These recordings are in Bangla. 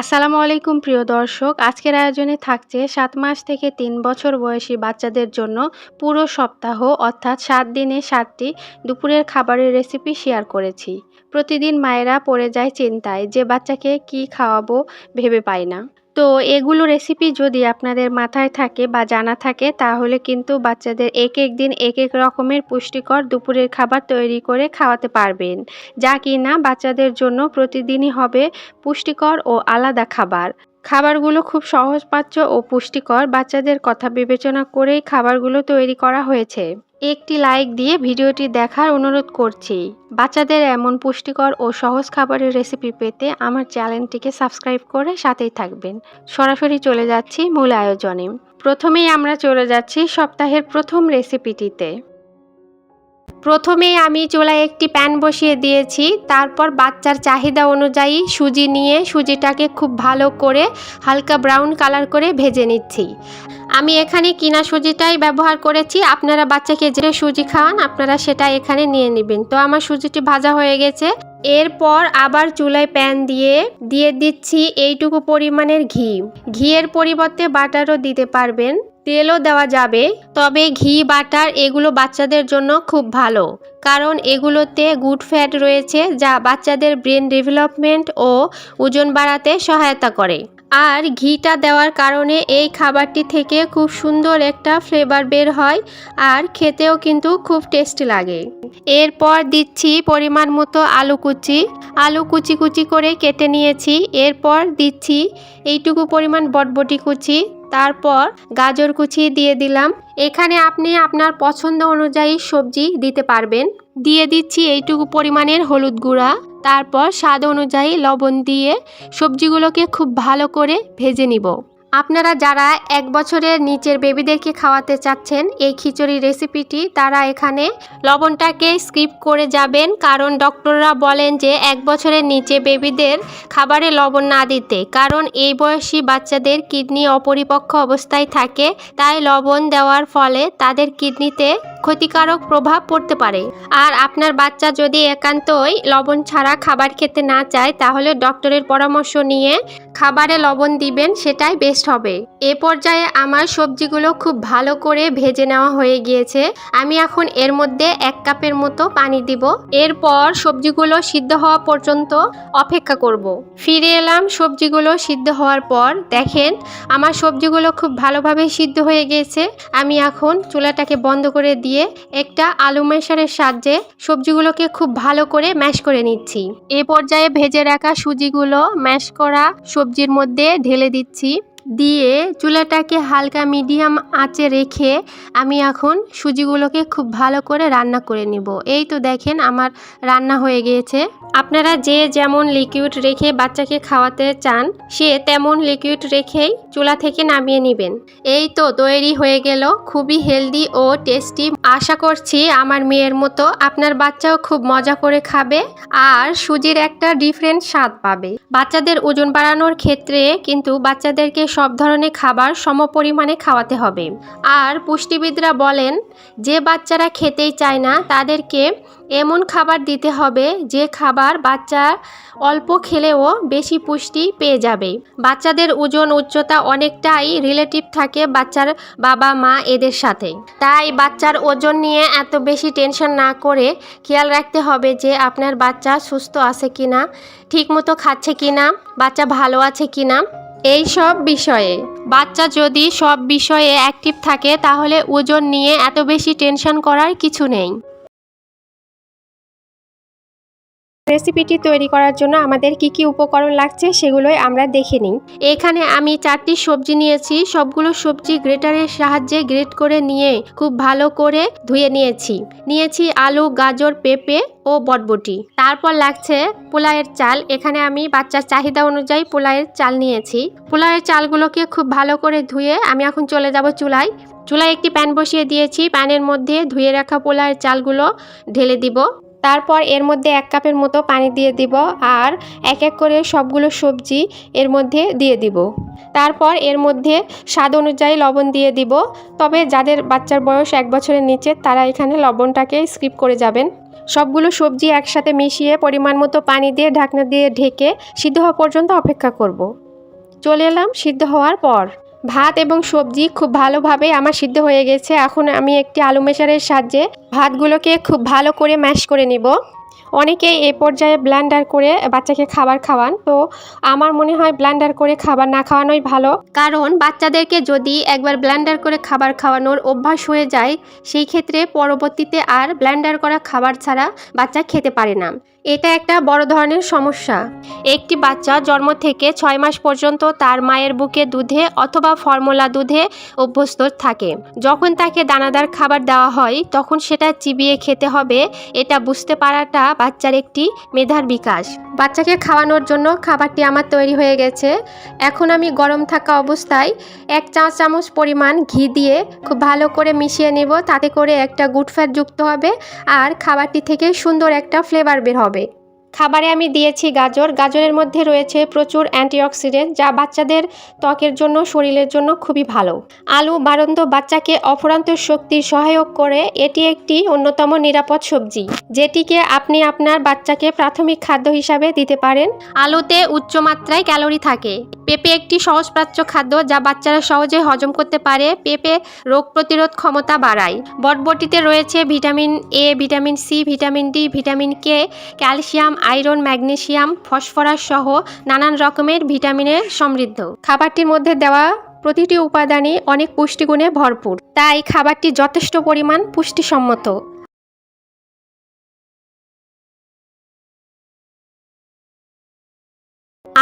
আসসালামু আলাইকুম, প্রিয় দর্শক। আজকের আয়োজনে থাকছে সাত মাস থেকে তিন বছর বয়সী বাচ্চাদের জন্য পুরো সপ্তাহ, অর্থাৎ সাত দিনে সাতটি দুপুরের খাবারের রেসিপি শেয়ার করেছি। প্রতিদিন মায়েরা পড়ে যায় চিন্তায় যে বাচ্চাকে কি খাওয়াবো ভেবে পায় না। তো এগুলো রেসিপি যদি আপনাদের মাথায় থাকে বা জানা থাকে, তাহলে কিন্তু বাচ্চাদের এক এক দিন এক এক রকমের পুষ্টিকর দুপুরের খাবার তৈরি করে খাওয়াতে পারবেন। যা কি না বাচ্চাদের জন্য প্রতিদিনই হবে পুষ্টিকর ও আলাদা খাবার। খাবারগুলো খুব সহজপাচ্য ও পুষ্টিকর। বাচ্চাদের কথা বিবেচনা করেই খাবারগুলো তৈরি করা হয়েছে। একটি লাইক দিয়ে ভিডিওটি দেখার অনুরোধ করছি। বাচ্চাদের এমন পুষ্টিকর ও সহজ খাবারের রেসিপি পেতে আমার চ্যানেলটিকে সাবস্ক্রাইব করে সাথেই থাকবেন। সরাসরি চলে যাচ্ছি মূল আয়োজনে। প্রথমেই আমরা চলে যাচ্ছি সপ্তাহের প্রথম রেসিপিটিতে। প্রথমেই আমি চুলায় একটি প্যান বসিয়ে দিয়েছি, তারপর বাচ্চার চাহিদা অনুযায়ী সুজি নিয়ে সুজিটাকে খুব ভালো করে হালকা ব্রাউন কালার করে ভেজে নিচ্ছি। আমি এখানে কিনা সুজিটাই ব্যবহার করেছি, আপনারা বাচ্চাকে যে সুজি খাওয়ান, আপনারা সেটা এখানে নিয়ে নেবেন। তো আমার সুজিটি ভাজা হয়ে গেছে। এরপর আবার চুলায় প্যান দিয়ে দিয়ে দিচ্ছি এইটুকু পরিমাণের ঘি। ঘিয়ের পরিবর্তে বাটারও দিতে পারবেন। তেলও দেওয়া যাবে, তবে ঘি, বাটার এগুলো বাচ্চাদের জন্য খুব ভালো। কারণ এগুলোতে গুড ফ্যাট রয়েছে, যা বাচ্চাদের ব্রেন ডেভেলপমেন্ট ও ওজন বাড়াতে সহায়তা করে। আর ঘিটা দেওয়ার কারণে এই খাবারটি থেকে খুব সুন্দর একটা ফ্লেভার বের হয়, আর খেতেও কিন্তু খুব টেস্টি লাগে। এরপর দিচ্ছি পরিমাণ মতো আলু কুচি। আলু কুচি কুচি করে কেটে নিয়েছি। এরপর দিচ্ছি এইটুকু পরিমাণ বটবটি কুচি। তারপর গাজর কুচি দিয়ে দিলাম। এখানে আপনি আপনার পছন্দ অনুযায়ী সবজি দিতে পারবেন। দিয়ে দিচ্ছি এইটুকু পরিমাণের হলুদ গুঁড়া। তারপর স্বাদ অনুযায়ী লবণ দিয়ে সবজিগুলোকে খুব ভালো করে ভেজে নিব। আপনারা যারা এক বছরের নিচের বেবিদেরকে খাওয়াতে চাচ্ছেন এই খিচুড়ি রেসিপিটি, তারা এখানে লবণটাকে স্কিপ করে যাবেন। কারণ ডক্টররা বলেন যে এক বছরের নিচে বেবিদের খাবারে লবণ না দিতে। কারণ এই বয়সী বাচ্চাদের কিডনি অপরিপক্ক অবস্থায় থাকে, তাই লবণ দেওয়ার ফলে তাদের কিডনিতে ক্ষতিকারক প্রভাব পড়তে পারে। আর আপনার বাচ্চা যদি একান্তই লবণ ছাড়া খাবার খেতে না চায়, তাহলে ডক্টরের পরামর্শ নিয়ে খাবারে লবণ দিবেন, সেটাই বেস্ট হবে। এ পর্যায়ে আমার সবজিগুলো খুব ভালো করে ভেজে নেওয়া হয়ে গিয়েছে। আমি এখন এর মধ্যে এক কাপের মতো পানি দিব। এরপর সবজিগুলো সিদ্ধ হওয়া পর্যন্ত অপেক্ষা করব। ফিরে এলাম সবজিগুলো সিদ্ধ হওয়ার পর। দেখেন, আমার সবজিগুলো খুব ভালোভাবে সিদ্ধ হয়ে গিয়েছে আমি এখন চুলাটাকে বন্ধ করে দিয়ে একটা আলু মেশারের সাহায্যে সবজিগুলোকে খুব ভালো করে ম্যাশ করে নিচ্ছি। এ পর্যায়ে ভেজে রাখা সুজিগুলো ম্যাশ করা সবজির মধ্যে ঢেলে দিচ্ছি। দিয়ে চুলাটাকে হালকা মিডিয়াম আঁচে রেখে আমি এখন সুজিগুলোকে খুব ভালো করে রান্না করে নিব। এই তো দেখেন আমার রান্না হয়ে গিয়েছে। আপনারা যে যেমন লিকুইড রেখে বাচ্চাকে খাওয়াতে চান, সে তেমন লিকুইড রেখেই চুলা থেকে নামিয়ে নেবেন। এই তো তৈরি হয়ে গেল। খুবই হেলদি ও টেস্টি আশা করছি আমার মেয়ের মতো আপনার বাচ্চাও খুব মজা করে খাবে আর সুজির একটা ডিফারেন্ট স্বাদ পাবে। বাচ্চাদের ওজন বাড়ানোর ক্ষেত্রে কিন্তু বাচ্চাদেরকে সব ধরনের খাবার সমপরিমাণে খাওয়াতে হবে। আর পুষ্টিবিদরা বলেন, যে বাচ্চারা খেতেই চায় না, তাদেরকে এমন খাবার দিতে হবে যে খাবার বাচ্চা অল্প খেলেও বেশি পুষ্টি পেয়ে যাবে। বাচ্চাদের ওজন উচ্চতা অনেকটাই রিলেটিভ থাকে বাচ্চার বাবা, মা এদের সাথে। তাই বাচ্চার ওজন নিয়ে এত বেশি টেনশন না করে খেয়াল রাখতে হবে যে আপনার বাচ্চা সুস্থ আছে কিনা, ঠিকমতো খাচ্ছে কিনা, বাচ্চা ভালো আছে কিনা। এই সব বিষয়ে। বাচ্চা যদি সব বিষয়ে অ্যাক্টিভ থাকে, তাহলে ওজন নিয়ে এত বেশি টেনশন করার কিছু নেই। রেসিপিটি তৈরি করার জন্য আমাদের কি কি উপকরণ লাগছে সেগুলোই আমরা দেখে নিই। এখানে আমি চারটি সবজি নিয়েছি, সবগুলো সবজি গ্রেটারের সাহায্যে গ্রেট করে নিয়ে খুব ভালো করে ধুয়ে নিয়েছি। নিয়েছি আলু, গাজর, পেঁপে ও বটবটি। তারপর লাগছে পোলায়ের চাল। এখানে আমি বাচ্চার চাহিদা অনুযায়ী পোলায়ের চাল নিয়েছি। পোলায়ের চালগুলোকে খুব ভালো করে ধুয়ে আমি এখন চলে যাব চুলায়। চুলায় একটি প্যান বসিয়ে দিয়েছি। প্যানের মধ্যে ধুয়ে রাখা পোলায়ের চালগুলো ঢেলে দিব। তারপর এর মধ্যে এক কাপের মতো পানি দিয়ে দিব আর এক এক করে সবগুলো সবজি এর মধ্যে দিয়ে দিব। তারপর এর মধ্যে স্বাদ অনুযায়ী লবণ দিয়ে দিব। তবে যাদের বাচ্চার বয়স এক বছরের নিচে তারা এখানে লবণটাকে স্কিপ করে যাবেন। সবগুলো সবজি একসাথে মিশিয়ে পরিমাণ মতো পানি দিয়ে ঢাকনা দিয়ে ঢেকে সিদ্ধ হওয়া পর্যন্ত অপেক্ষা করব। চলে এলাম সিদ্ধ হওয়ার পর। ভাত এবং সবজি খুব ভালোভাবে আমার সিদ্ধ হয়ে গেছে। এখন আমি একটি আলু মেশারের সাহায্যে ভাতগুলোকে খুব ভালো করে ম্যাশ করে নিব। অনেকেই এ পর্যায়ে ব্ল্যান্ডার করে বাচ্চাকে খাবার খাওয়ান। তো আমার মনে হয় ব্ল্যান্ডার করে খাবার না খাওয়ানোই ভালো। কারণ বাচ্চাদেরকে যদি একবার ব্ল্যান্ডার করে খাবার খাওয়ানোর অভ্যাস হয়ে যায়, সেই ক্ষেত্রে পরবর্তীতে আর ব্ল্যান্ডার করা খাবার ছাড়া বাচ্চা খেতে পারে না। এটা একটা বড় ধরনের সমস্যা। একটি বাচ্চা জন্ম থেকে ছয় মাস পর্যন্ত তার মায়ের বুকে দুধে অথবা ফর্মুলা দুধে অভ্যস্ত থাকে। যখন তাকে দানাদার খাবার দেওয়া হয়, তখন সেটা চিবিয়ে খেতে হবে। এটা বুঝতে পারাটা বাচ্চার একটি মেধার বিকাশ। বাচ্চাকে খাওয়ানোর জন্য খাবারটি আমার তৈরি হয়ে গেছে। এখন আমি গরম থাকা অবস্থায় এক চা চামচ পরিমাণ ঘি দিয়ে খুব ভালো করে মিশিয়ে নেব। তাতে করে একটা গুড ফ্যাট যুক্ত হবে। আর খাবারটি থেকে সুন্দর একটা ফ্লেভার বের হবে। খাবারে আমি দিয়েছি গাজর। গাজরের মধ্যে রয়েছে প্রচুর অ্যান্টিঅক্সিডেন্ট, যা বাচ্চাদের ত্বকের জন্য, শরীরের জন্য খুবই ভালো। আলু বারন্ত বাচ্চাকে অফুরান্ত শক্তি সহায়ক করে, এটি একটি অন্যতম নিরাপদ সবজি, যেটিকে আপনি আপনার বাচ্চাকে প্রাথমিক খাদ্য হিসাবে দিতে পারেন। আলুতে উচ্চ মাত্রায় ক্যালোরি থাকে। পেঁপে একটি সহজপ্রাচ্য খাদ্য, যা বাচ্চারা সহজে হজম করতে পারে। পেঁপে রোগ প্রতিরোধ ক্ষমতা বাড়ায়। বটবটিতে রয়েছে vitamin A, vitamin C, vitamin D, vitamin K, calcium iron magnesium phosphorus সহ নানান রকমের ভিটামিনে সমৃদ্ধ। খাবারটির মধ্যে দেওয়া প্রতিটি উপাদানই অনেক পুষ্টিগুণে ভরপুর। তাই খাবারটি যথেষ্ট পরিমাণ পুষ্টিসম্মত।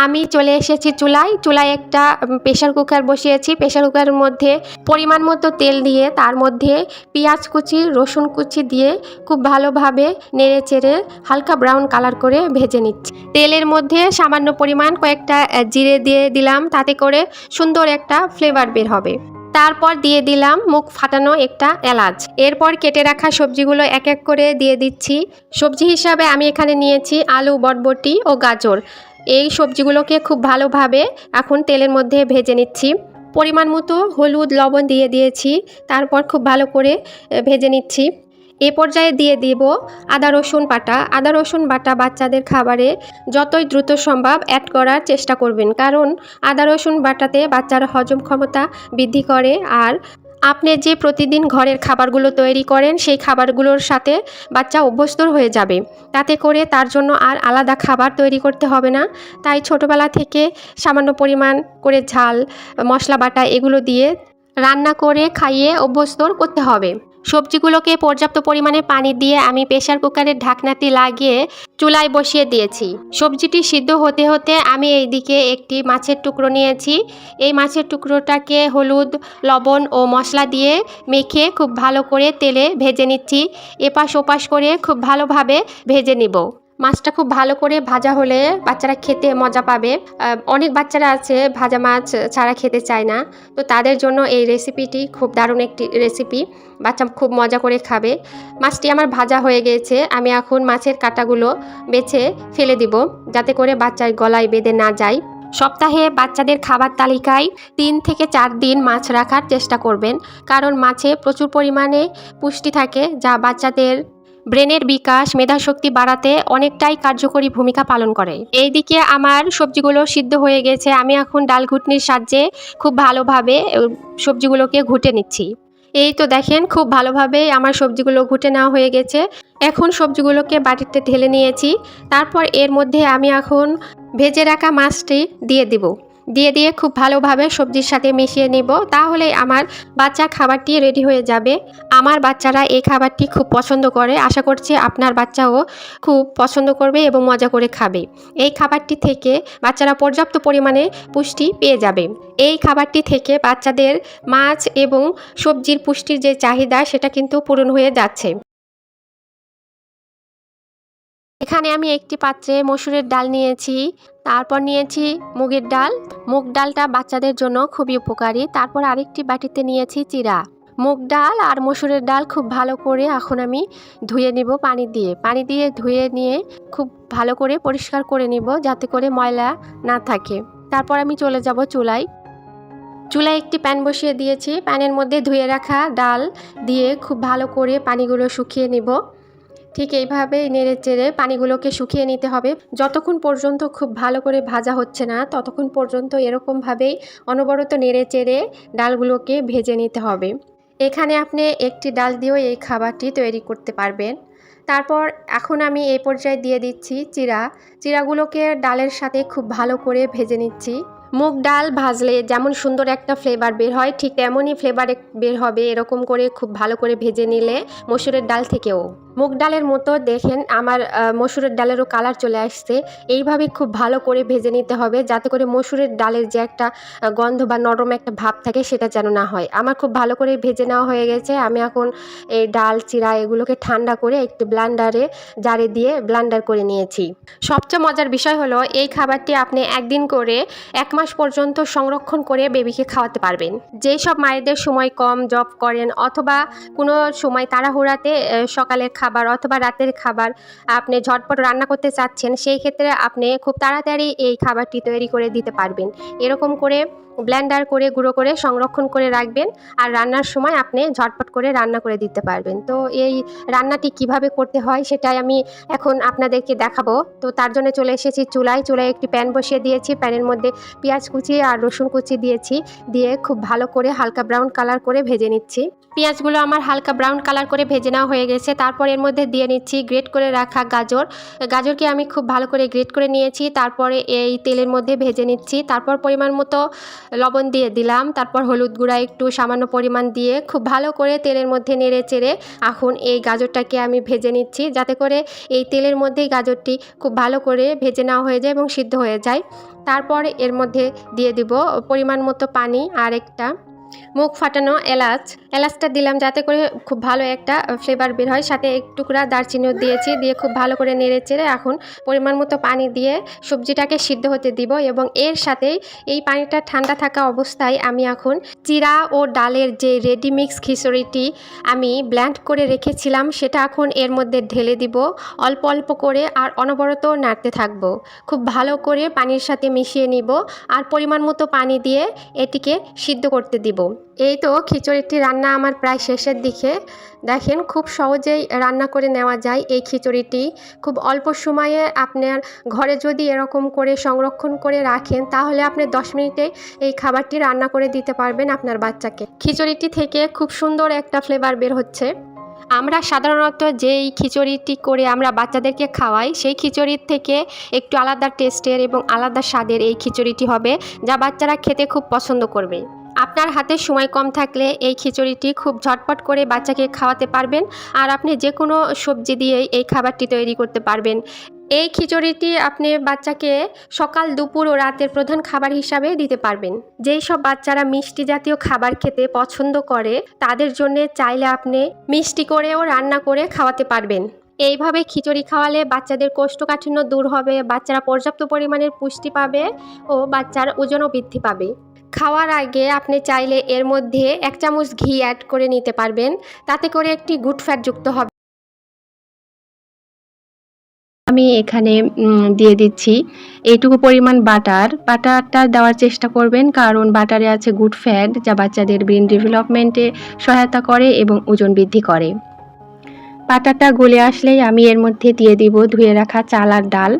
আমি চলে এসেছি চুলায়। চুলায় একটা প্রেশার কুকার বসিয়েছি। প্রেশার কুকারের মধ্যে পরিমাণ মতো তেল দিয়ে, তার মধ্যে পেঁয়াজ কুচি, রসুন কুচি দিয়ে খুব ভালোভাবে নেড়ে চেড়ে হালকা ব্রাউন কালার করে ভেজে নিচ্ছি। তেলের মধ্যে সামান্য পরিমাণ কয়েকটা জিরে দিয়ে দিলাম। তাতে করে সুন্দর একটা ফ্লেভার বের হবে। তারপর দিয়ে দিলাম মুখ ফাটানো একটা এলাচ। এরপর কেটে রাখা সবজিগুলো এক এক করে দিয়ে দিচ্ছি। সবজি হিসাবে আমি এখানে নিয়েছি আলু, বটবটি ও গাজর। এই সবজিগুলোকে খুব ভালোভাবে এখন তেলের মধ্যে ভেজে নিচ্ছি। পরিমাণ মতো হলুদ, লবণ দিয়ে দিয়েছি, তারপর খুব ভালো করে ভেজে নিচ্ছি। এ পর্যায়ে দিয়ে দিব আদা, রসুন বাটা। আদা, রসুন বাটা বাচ্চাদের খাবারে যতই দ্রুত সম্ভব অ্যাড করার চেষ্টা করবেন, কারণ আদা, রসুন বাটাতে বাচ্চার হজম ক্ষমতা বৃদ্ধি করে আর আপনি যে প্রতিদিন ঘরের খাবারগুলো তৈরি করেন, সেই খাবারগুলোর সাথে বাচ্চা অভ্যস্ত হয়ে যাবে। তাতে করে তার জন্য আর আলাদা খাবার তৈরি করতে হবে না। তাই ছোটোবেলা থেকে সামান্য পরিমাণ করে ঝাল, মশলা বাটা এগুলো দিয়ে রান্না করে খাইয়ে অভ্যস্ত করতে হবে। সবজিগুলোকে পর্যাপ্ত পরিমাণে পানি দিয়ে আমি প্রেশার কুকারের ঢাকনাটি লাগিয়ে চুলায় বসিয়ে দিয়েছি। সবজিটি সিদ্ধ হতে হতে আমি এই দিকে একটি মাছের টুকরো নিয়েছি। এই মাছের টুকরোটাকে হলুদ, লবণ ও মশলা দিয়ে মেখে খুব ভালো করে তেলে ভেজে নিচ্ছি। এপাশ ওপাশ করে খুব ভালোভাবে ভেজে নিব। মাছটা খুব ভালো করে ভাজা হলে বাচ্চারা খেতে মজা পাবে। অনেক বাচ্চারা আছে ভাজা মাছ ছাড়া খেতে চায় না। তো তাদের জন্য এই রেসিপিটি খুব দারুণ একটি রেসিপি বাচ্চা খুব মজা করে খাবে। মাছটি আমার ভাজা হয়ে গিয়েছে আমি এখন মাছের কাঁটাগুলো বেছে ফেলে দিব যাতে করে বাচ্চার গলায় বেঁধে না যায়। সপ্তাহে বাচ্চাদের খাবার তালিকায় তিন থেকে চার দিন মাছ রাখার চেষ্টা করবেন। কারণ মাছে প্রচুর পরিমাণে পুষ্টি থাকে যা বাচ্চাদের ব্রেনের বিকাশ, মেধাশক্তি বাড়াতে অনেকটাই কার্যকরী ভূমিকা পালন করে। এইদিকে আমার সবজিগুলো সিদ্ধ হয়ে গেছে। আমি এখন ডাল ঘুটনির সাহায্যে খুব ভালোভাবে সবজিগুলোকে ঘুটে নিচ্ছি। এই তো দেখেন, খুব ভালোভাবে আমার সবজিগুলো ঘুটে নেওয়া হয়ে গেছে। এখন সবজিগুলোকে বাটিতে ঢেলে নিয়েছি। তারপর এর মধ্যে আমি এখন ভেজে রাখা মাছটি দিয়ে দিব। দিয়ে দিয়ে খুব ভালোভাবে সবজির সাথে মিশিয়ে নিব, তাহলে আমার বাচ্চার খাবারটি রেডি হয়ে যাবে। আমার বাচ্চারা এই খাবারটি খুব পছন্দ করে। আশা করছি আপনার বাচ্চাও খুব পছন্দ করবে এবং মজা করে খাবে। এই খাবারটি থেকে বাচ্চারা পর্যাপ্ত পরিমাণে পুষ্টি পেয়ে যাবে। এই খাবারটি থেকে বাচ্চাদের মাছ এবং সবজির পুষ্টির যে চাহিদা, সেটা কিন্তু পূরণ হয়ে যাচ্ছে। এখানে আমি একটি পাত্রে মসুরের ডাল নিয়েছি। তারপর নিয়েছি মুগের ডাল। মুগ ডালটা বাচ্চাদের জন্য খুবই উপকারী। তারপর আরেকটি বাটিতে নিয়েছি চিরা। মুগ ডাল আর মসুরের ডাল খুব ভালো করে এখন আমি ধুয়ে নিব পানি দিয়ে। পানি দিয়ে ধুয়ে নিয়ে খুব ভালো করে পরিষ্কার করে নিব যাতে করে ময়লা না থাকে। তারপর আমি চলে যাব চুলায়। চুলায় একটি প্যান বসিয়ে দিয়েছি। প্যানের মধ্যে ধুয়ে রাখা ডাল দিয়ে খুব ভালো করে পানিগুলো শুকিয়ে নিব। ঠিক এইভাবে নেড়ে চেড়ে পানিগুলোকে শুকিয়ে নিতে হবে। যতক্ষণ পর্যন্ত খুব ভালো করে ভাজা হচ্ছে না, ততক্ষণ পর্যন্ত এরকমভাবেই অনবরত নেড়ে চেড়ে ডালগুলোকে ভেজে নিতে হবে। এখানে আপনি একটি ডাল দিয়েও এই খাবারটি তৈরি করতে পারবেন। তারপর এখন আমি এই পর্যায়ে দিয়ে দিচ্ছি চিরা চিরাগুলোকে ডালের সাথে খুব ভালো করে ভেজে নিচ্ছি। মুগ ডাল ভাজলে যেমন সুন্দর একটা ফ্লেভার বের হয়, ঠিক তেমনই ফ্লেভার বের হবে এরকম করে খুব ভালো করে ভেজে নিলে মসুরের ডাল থেকেও। মুগ ডালের মতো দেখেন আমার মসুরের ডালেরও কালার চলে আসছে। এইভাবে খুব ভালো করে ভেজে নিতে হবে যাতে করে মসুরের ডালের যে একটা গন্ধ বা নরম একটা ভাব থাকে সেটা যেন না হয়। আমার খুব ভালো করে ভেজে নেওয়া হয়ে গেছে। আমি এখন এই ডাল, চিরা এগুলোকে ঠান্ডা করে একটি ব্লান্ডারে জারে দিয়ে ব্লান্ডার করে নিয়েছি। সবচেয়ে মজার বিষয় হলো এই খাবারটি আপনি একদিন করে এক মাস পর্যন্ত সংরক্ষণ করে বেবিকে খাওয়াতে পারবেন। যেই সব মায়েদের সময় কম, জব করেন অথবা কোনো সময় তাড়াহুড়াতে সকালের খাবার অথবা রাতের খাবার আপনি ঝটপট রান্না করতে চাচ্ছেন, সেই ক্ষেত্রে আপনি খুব তাড়াতাড়ি এই খাবারটি তৈরি করে দিতে পারবেন। এরকম করে ব্লেন্ডার করে, গুঁড়ো করে সংরক্ষণ করে রাখবেন আর রান্নার সময় আপনি ঝটপট করে রান্না করে দিতে পারবেন। তো এই রান্নাটি কীভাবে করতে হয় সেটাই আমি এখন আপনাদেরকে দেখাবো। তো তার জন্য চলে এসেছি চুলায়। চুলায় একটি প্যান বসিয়ে দিয়েছি। প্যানের মধ্যে পেঁয়াজ কুচি আর রসুন কুচি দিয়েছি, দিয়ে খুব ভালো করে হালকা ব্রাউন কালার করে ভেজে নিচ্ছি। পেঁয়াজগুলো আমার হালকা ব্রাউন কালার করে ভেজে নেওয়া হয়ে গেছে। তারপর এর মধ্যে দিয়ে নিচ্ছি গ্রেট করে রাখা গাজর। গাজরকে আমি খুব ভালো করে গ্রেট করে নিয়েছি। তারপরে এই তেলের মধ্যে ভেজে নিচ্ছি। তারপর পরিমাণ মতো লবণ দিয়ে দিলাম। তারপর হলুদ গুঁড়া একটু সামান্য পরিমাণ দিয়ে খুব ভালো করে তেলের মধ্যে নেড়ে চেড়ে এখন এই গাজরটাকে আমি ভেজে নিচ্ছি। যাতে করে এই তেলের মধ্যেই গাজরটি খুব ভালো করে ভেজে নেওয়া হয়ে যায় এবং সিদ্ধ হয়ে যায়। তারপর এর মধ্যে দিয়ে দিব পরিমাণ মতো পানি আর একটা মুখ ফাটানো, এলাচ, এলাচটা দিলাম যাতে করে খুব ভালো একটা ফ্লেভার বের হয়। সাথে এক টুকরা দারচিনিও দিয়েছি, দিয়ে খুব ভালো করে নেড়ে চেড়ে এখন পরিমাণ মতো পানি দিয়ে সবজিটাকে সিদ্ধ হতে দিব এবং এর সাথেই এই পানিটা ঠান্ডা থাকা অবস্থায় আমি এখন চিরা ও ডালের যে রেডি মিক্স খিচুড়িটি আমি ব্ল্যান্ড করে রেখেছিলাম, সেটা এখন এর মধ্যে ঢেলে দিব। অল্প অল্প করে আর অনবরত নাড়তে থাকব। খুব ভালো করে পানির সাথে মিশিয়ে নিব আর পরিমাণ মতো পানি দিয়ে এটিকে সিদ্ধ করতে দিব। এই তো খিচুড়িটি রান্না আমার প্রায় শেষের দিকে। দেখেন খুব সহজেই রান্না করে নেওয়া যায় এই খিচুড়িটি। খুব অল্প সময়ে আপনার ঘরে যদি এরকম করে সংরক্ষণ করে রাখেন, তাহলে আপনি দশ মিনিটে এই খাবারটি রান্না করে দিতে পারবেন আপনার বাচ্চাকে। খিচুড়িটি থেকে খুব সুন্দর একটা ফ্লেভার বের হচ্ছে। আমরা সাধারণত যেই খিচুড়িটি করে আমরা বাচ্চাদেরকে খাওয়াই, সেই খিচুড়ির থেকে একটু আলাদা টেস্টের এবং আলাদা স্বাদের এই খিচুড়িটি হবে, যা বাচ্চারা খেতে খুব পছন্দ করবে। আপনার হাতে সময় কম থাকলে এই খিচুড়িটি খুব ঝটপট করে বাচ্চাকে খাওয়াতে পারবেন আর আপনি যে কোনো সবজি দিয়ে এই খাবারটি তৈরি করতে পারবেন। এই খিচুড়িটি আপনি বাচ্চাকে সকাল, দুপুর ও রাতের প্রধান খাবার হিসাবে দিতে পারবেন। যেই সব বাচ্চারা মিষ্টি জাতীয় খাবার খেতে পছন্দ করে, তাদের জন্য চাইলে আপনি মিষ্টি করেও রান্না করে খাওয়াতে পারবেন। এইভাবে খিচুড়ি খাওয়ালে বাচ্চাদের কোষ্ঠকাঠিন্য দূর হবে, বাচ্চারা পর্যাপ্ত পরিমাণের পুষ্টি পাবে ও বাচ্চার ওজনও বৃদ্ধি পাবে। খাওয়ার আগে আপনি চাইলে এর মধ্যে এক চামচ ঘি অ্যাড করে নিতে পারবেন। তাতে করে একটি গুড ফ্যাট যুক্ত হবে। আমি এখানে দিয়ে দিচ্ছি। এইটুকু পরিমাণ বাটার বাটারটা দেওয়ার চেষ্টা করবেন কারণ বাটারে আছে গুড ফ্যাট যা বাচ্চাদের ব্রেন ডেভেলপমেন্টে সহায়তা করে এবং ওজন বৃদ্ধি করে। বাটারটা গলে আসলেই আমি এর মধ্যে দিয়ে দিব ধুয়ে রাখা চাল আর ডাল।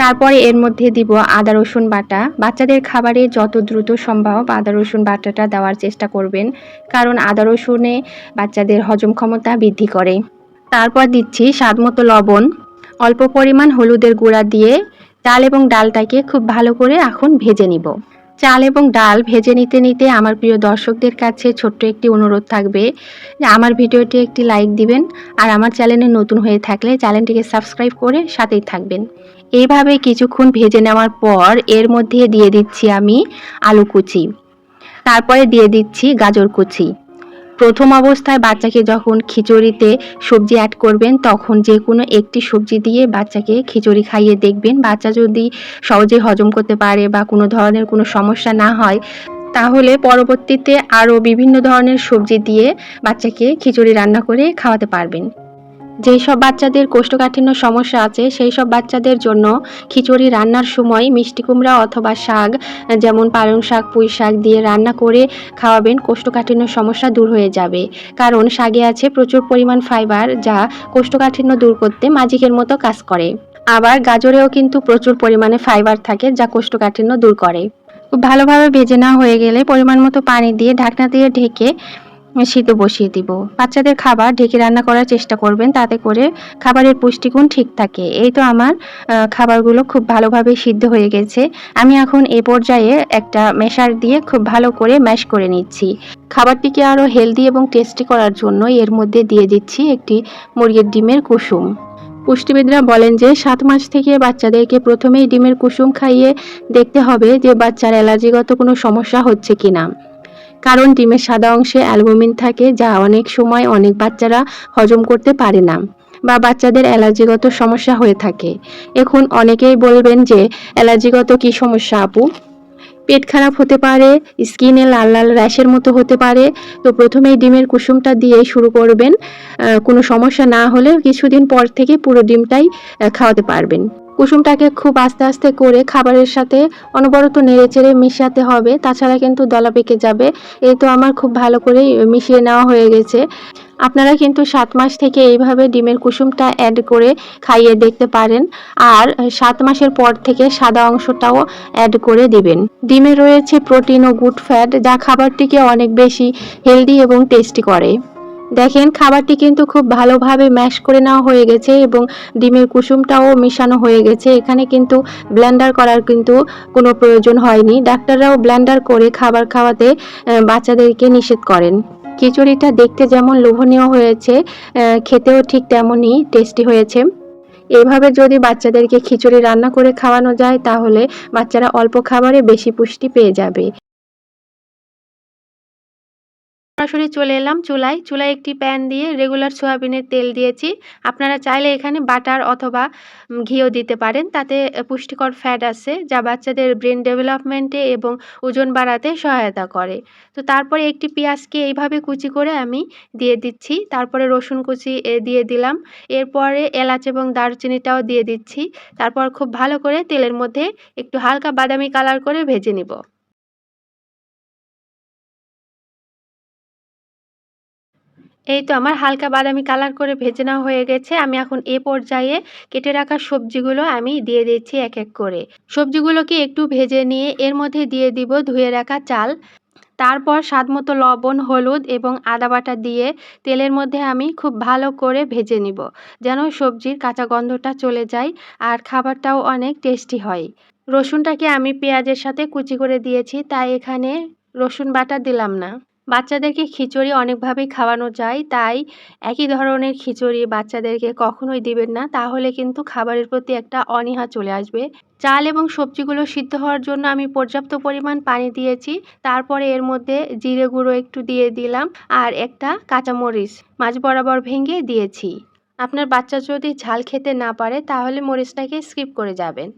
তারপরে এর মধ্যে দিব আদা, রসুন বাটা। বাচ্চাদের খাবারে যত দ্রুত সম্ভব আদা, রসুন বাটাটা দেওয়ার চেষ্টা করবেন, কারণ আদা, রসুনে বাচ্চাদের হজম ক্ষমতা বৃদ্ধি করে। তারপর দিচ্ছি স্বাদ মতো লবণ। অল্প পরিমাণ হলুদের গুঁড়া দিয়ে চাল এবং ডালটাকে খুব ভালো করে এখন ভেজে নিব। চাল এবং ডাল ভেজে নিতে নিতে আমার প্রিয় দর্শকদের কাছে ছোট্ট একটি অনুরোধ থাকবে যে আমার ভিডিওটি একটি লাইক দিবেন আর আমার চ্যানেলে নতুন হয়ে থাকলে চ্যানেলটিকে সাবস্ক্রাইব করে সাথেই থাকবেন। এইভাবে কিছুক্ষণ ভেজে নেওয়ার পর এর মধ্যে দিয়ে দিচ্ছি আমি আলু কুচি। তারপরে দিয়ে দিচ্ছি গাজর কুচি। প্রথম অবস্থায় বাচ্চাকে যখন খিচুড়িতে সবজি অ্যাড করবেন, তখন যে কোনো একটি সবজি দিয়ে বাচ্চাকে খিচুড়ি খাইয়ে দেখবেন। বাচ্চা যদি সহজে হজম করতে পারে বা কোনো ধরনের কোনো সমস্যা না হয়, তাহলে পরবর্তীতে আরও বিভিন্ন ধরনের সবজি দিয়ে বাচ্চাকে খিচুড়ি রান্না করে খাওয়াতে পারবেন। যেই সব বাচ্চাদের কোষ্ঠকাঠিন্য সমস্যা আছে, সেই সব বাচ্চাদের জন্য খিচুড়ি রান্নার সময় মিষ্টি কুমড়া অথবা শাক, যেমন পালং শাক, পুঁই শাক দিয়ে রান্না করে খাওয়াবেন, কোষ্ঠকাঠিন্য সমস্যা দূর হয়ে যাবে। কারণ শাকে আছে প্রচুর পরিমাণ ফাইবার যা কোষ্ঠকাঠিন্য দূর করতে ম্যাজিকের মতো কাজ করে। আবার গাজরেও কিন্তু প্রচুর পরিমাণে ফাইবার থাকে যা কোষ্ঠকাঠিন্য দূর করে। ভালোভাবে ভেজে না হয়ে গেলে পরিমাণ মতো পানি দিয়ে ঢাকনা দিয়ে ঢেকে সিদ্ধ বসিয়ে দিব। বাচ্চাদের খাবার ঢেকে রান্না করার চেষ্টা করবেন, তাতে করে খাবারের পুষ্টিগুণ ঠিক থাকে। এই তো আমার খাবারগুলো খুব ভালোভাবে সিদ্ধ হয়ে গেছে। আমি এখন এ পর্যায়ে একটা মেশার দিয়ে খুব ভালো করে ম্যাশ করে নিচ্ছি। খাবারটিকে আরও হেলদি এবং টেস্টি করার জন্য এর মধ্যে দিয়ে দিচ্ছি একটি মুরগির ডিমের কুসুম। পুষ্টিবিদরা বলেন যে, সাত মাস থেকে বাচ্চাদেরকে প্রথমেই ডিমের কুসুম খাইয়ে দেখতে হবে যে বাচ্চার অ্যালার্জিগত কোনো সমস্যা হচ্ছে কিনা। কারণ ডিমের সাদা অংশে অ্যালবুমিন থাকে যা অনেক সময় অনেক বাচ্চারা হজম করতে পারে না বা বাচ্চাদের অ্যালার্জিগত সমস্যা হয়ে থাকে। এখন অনেকেই বলবেন যে, অ্যালার্জিগত কি সমস্যা আপু? পেট খারাপ হতে পারে, স্কিনে লাল লাল র্যাশের মতো হতে পারে, তো প্রথমেই ডিমের কুসুমটা দিয়ে শুরু করবেন। কোনো সমস্যা না হলে কিছুদিন পর থেকে পুরো ডিমটাই খাওয়াতে পারবেন। কুসুমটাকে খুব আস্তে আস্তে করে খাবারের সাথে অনবরত নেড়ে চেড়ে মিশাতে হবে। তাছাড়া কিন্তু দলা পেকে যাবে। এই তো আমার খুব ভালো করে মিশিয়ে নেওয়া হয়ে গেছে। আপনারা কিন্তু সাত মাস থেকে এইভাবে ডিমের কুসুমটা অ্যাড করে খাইয়ে দেখতে পারেন। আর সাত মাসের পর থেকে সাদা অংশটাও অ্যাড করে দিবেন। ডিমে রয়েছে প্রোটিন ও গুড ফ্যাট, যা খাবারটিকে অনেক বেশি হেলদি এবং টেস্টি করে। দেখেন, খাবারটি কিন্তু খুব ভালোভাবে ম্যাশ করে নেওয়া হয়ে গেছে এবং ডিমের কুসুমটাও মিশানো হয়ে গেছে। এখানে কিন্তু ব্লেন্ডার করার কিন্তু কোনো প্রয়োজন হয়নি। ডাক্তাররাও ব্লেন্ডার করে খাবার খাওয়াতে বাচ্চাদেরকে নিষেধ করেন। খিচুড়িটা দেখতে যেমন লোভনীয় হয়েছে খেতেও ঠিক তেমনই টেস্টি হয়েছে। এভাবে যদি বাচ্চাদেরকে খিচুড়ি রান্না করে খাওয়ানো যায়, তাহলে বাচ্চারা অল্প খাবারে বেশি পুষ্টি পেয়ে যাবে। সরাসরি চলে এলাম চুলায়। চুলায় একটি প্যান দিয়ে রেগুলার সয়াবিনের তেল দিয়েছি। আপনারা চাইলে এখানে বাটার অথবা ঘিও দিতে পারেন। তাতে পুষ্টিকর ফ্যাট আছে, যা বাচ্চাদের ব্রেন ডেভেলপমেন্টে এবং ওজন বাড়াতে সহায়তা করে। তো তারপরে একটি পেঁয়াজকে এইভাবে কুচি করে আমি দিয়ে দিচ্ছি। তারপরে রসুন কুচি দিয়ে দিলাম। এরপরে এলাচ এবং দারচিনিটাও দিয়ে দিচ্ছি। তারপর খুব ভালো করে তেলের মধ্যে একটু হালকা বাদামি কালার করে ভেজে নিব। এই তো আমার হালকা বাদামি কালার করে ভেজে নেওয়া হয়ে গেছে। আমি এখন এ পর্যায়ে কেটে রাখা সবজিগুলো আমি দিয়ে দিচ্ছি এক এক করে। সবজিগুলোকে একটু ভেজে নিয়ে এর মধ্যে দিয়ে দিব ধুয়ে রাখা চাল। তারপর স্বাদমতো লবণ, হলুদ এবং আদা বাটা দিয়ে তেলের মধ্যে আমি খুব ভালো করে ভেজে নিব যেন সবজির কাঁচা গন্ধটা চলে যায় আর খাবারটাও অনেক টেস্টি হয়। রসুনটাকে আমি পেঁয়াজের সাথে কুচি করে দিয়েছি, তাই এখানে রসুন বাটা দিলাম না। বাচ্চাদেরকে খিচুড়ি অনেকভাবেই খাওয়ানো যায়। তাই একই ধরনের খিচুড়ি বাচ্চাদেরকে কখনোই দিবেন না। তাহলে কিন্তু খাবারের প্রতি একটা অনীহা চলে আসবে। চাল এবং সবজিগুলো সিদ্ধ হওয়ার জন্য আমি পর্যাপ্ত পরিমাণ পানি দিয়েছি। তারপরে এর মধ্যে জিরে গুঁড়ো একটু দিয়ে দিলাম আর একটা কাঁচামরিচ মাঝ বরাবর ভেঙে দিয়েছি। আপনার বাচ্চা যদি ঝাল খেতে না পারে, তাহলে মরিচটাকে স্কিপ করে যাবেন।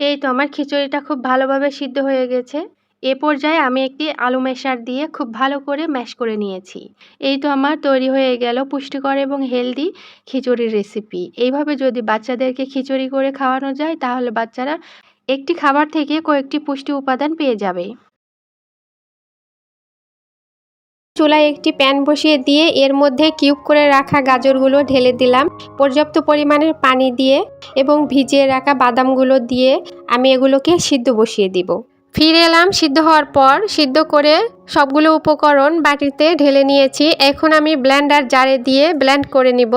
এই তো, আমার খিচুড়িটা খুব ভালোভাবে সিদ্ধ হয়ে গেছে। এ পর্যায়ে আমি একটি আলু মেশার দিয়ে খুব ভালো করে ম্যাশ করে নিয়েছি। এই তো আমার তৈরি হয়ে গেল পুষ্টিকর এবং হেলদি খিচুড়ির রেসিপি। এইভাবে যদি বাচ্চাদেরকে খিচুড়ি করে খাওয়ানো যায়, তাহলে বাচ্চারা একটি খাবার থেকে কয়েকটি পুষ্টি উপাদান পেয়ে যাবে। চুলায় একটি প্যান বসিয়ে দিয়ে এর মধ্যে কিউব করে রাখা গাজরগুলো ঢেলে দিলাম। পর্যাপ্ত পরিমাণের পানি দিয়ে এবং ভিজিয়ে রাখা বাদামগুলো দিয়ে আমি এগুলোকে সিদ্ধ বসিয়ে দিব। ফিরে এলাম সিদ্ধ হওয়ার পর সিদ্ধ করে সবগুলো উপকরণ বাটিতে ঢেলে নিয়েছি। এখন আমি ব্ল্যান্ডার জারে দিয়ে ব্ল্যান্ড করে নিব।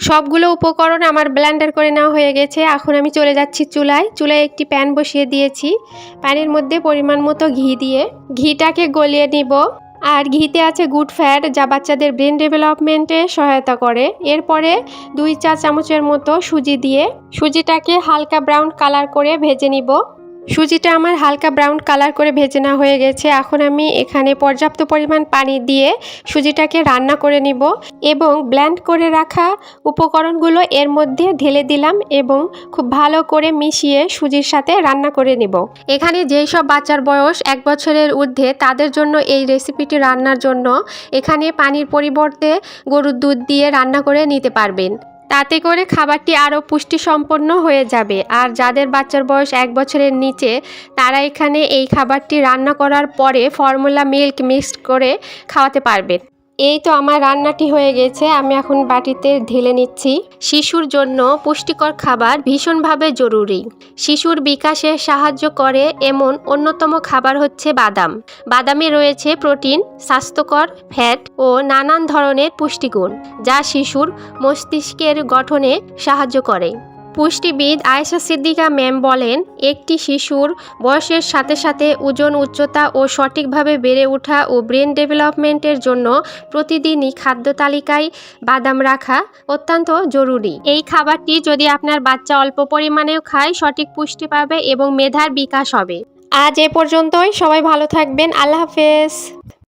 সবগুলো উপকরণ আমার ব্ল্যান্ডার করে নেওয়া হয়ে গেছে। এখন আমি চলে যাচ্ছি চুলায়। চুলায় একটি প্যান বসিয়ে দিয়েছি। প্যানের মধ্যে পরিমাণ মতো ঘি দিয়ে। ঘিটাকে গলিয়ে নিব। আর ঘিতে আছে গুড ফ্যাট যা বাচ্চাদের ব্রেন ডেভেলপমেন্টে সহায়তা করে। এরপরে দুই চা চামচের মতো সুজি দিয়ে সুজিটাকে হালকা ব্রাউন কালার করে ভেজে নিব। সুজিটা আমার হালকা ব্রাউন কালার করে ভেজে নেওয়া হয়ে গেছে। এখন আমি এখানে পর্যাপ্ত পরিমাণ পানি দিয়ে সুজিটাকে রান্না করে নিব এবং ব্ল্যান্ড করে রাখা উপকরণগুলো এর মধ্যে ঢেলে দিলাম এবং খুব ভালো করে মিশিয়ে সুজির সাথে রান্না করে নিব। এখানে যেই সব বাচ্চার বয়স এক বছরের ঊর্ধ্বে তাদের জন্য এই রেসিপিটি রান্নার জন্য এখানে পানির পরিবর্তে গরুর দুধ দিয়ে রান্না করে নিতে পারবেন। তাতে করে খাবারটি আরও পুষ্টিসম্পন্ন হয়ে যাবে। আর যাদের বাচ্চার বয়স এক বছরের নিচে, তারা এখানে এই খাবারটি রান্না করার পরে ফর্মুলা মিল্ক মিক্সড করে খাওয়াতে পারবেন এই তো আমার রান্নাটি হয়ে গেছে, আমি এখন বাটিতে ঢেলে নিচ্ছি। শিশুর জন্য পুষ্টিকর খাবার ভীষণভাবে জরুরি। শিশুর বিকাশে সাহায্য করে এমন অন্যতম খাবার হচ্ছে বাদাম। বাদামে রয়েছে প্রোটিন, স্বাস্থ্যকর ফ্যাট ও নানান ধরনের পুষ্টিগুণ, যা শিশুর মস্তিষ্কের গঠনে সাহায্য করে। পুষ্টিবিদ আয়েশা সিদ্দিকা ম্যাম বলেন, একটি শিশুর বয়সের সাথে সাথে ওজন উচ্চতা ও সঠিকভাবে বেড়ে ওঠা ও ব্রেন ডেভেলপমেন্টের জন্য প্রতিদিনই খাদ্য তালিকায় বাদাম রাখা অত্যন্ত জরুরি। এই খাবারটি যদি আপনার বাচ্চা অল্প পরিমাণেও খায়, সঠিক পুষ্টি পাবে এবং মেধার বিকাশ হবে। আজ এ পর্যন্তই। সবাই ভালো থাকবেন। আল্লাহ হাফেজ।